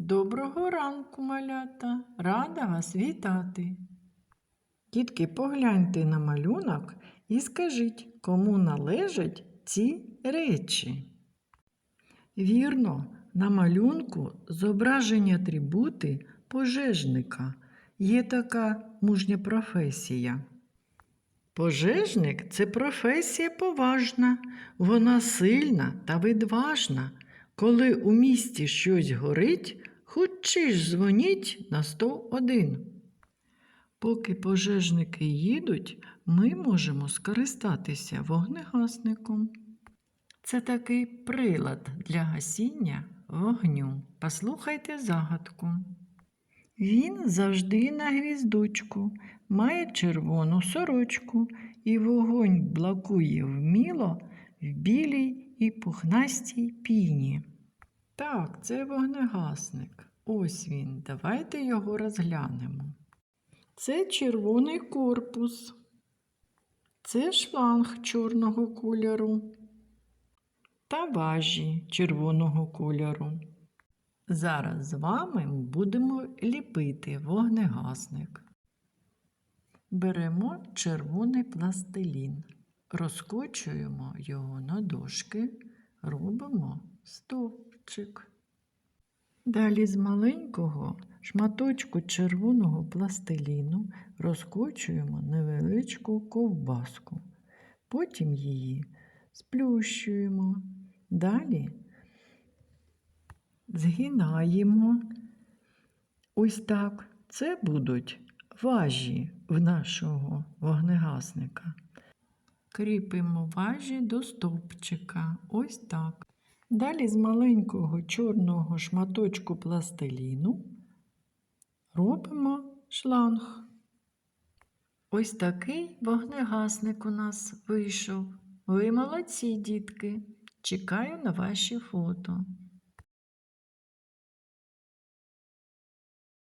Доброго ранку, малята! Рада вас вітати. Дітки, погляньте на малюнок і скажіть, кому належать ці речі. Вірно, на малюнку зображені атрибути пожежника. Є така мужня професія. Пожежник це професія поважна, вона сильна та відважна. Коли у місті щось горить, хутче ж дзвоніть на 101. Поки пожежники їдуть, ми можемо скористатися вогнегасником. Це такий прилад для гасіння вогню. Послухайте загадку. Він завжди на гвіздочку, має червону сорочку, і вогонь блакує вміло в білій і пухнастій піні. Так, це вогнегасник. Ось він. Давайте його розглянемо. Це червоний корпус. Це шланг чорного кольору та важі червоного кольору. Зараз з вами будемо ліпити вогнегасник. Беремо червоний пластилін, розкочуємо його на дошки, робимо стовпчик. Далі з маленького шматочку червоного пластиліну розкочуємо невеличку ковбаску. Потім її сплющуємо. Далі згинаємо. Ось так. Це будуть важі в нашого вогнегасника. Кріпимо важі до стовпчика. Ось так. Далі з маленького чорного шматочку пластиліну робимо шланг. Ось такий вогнегасник у нас вийшов. Ви молодці, дітки. Чекаю на ваші фото.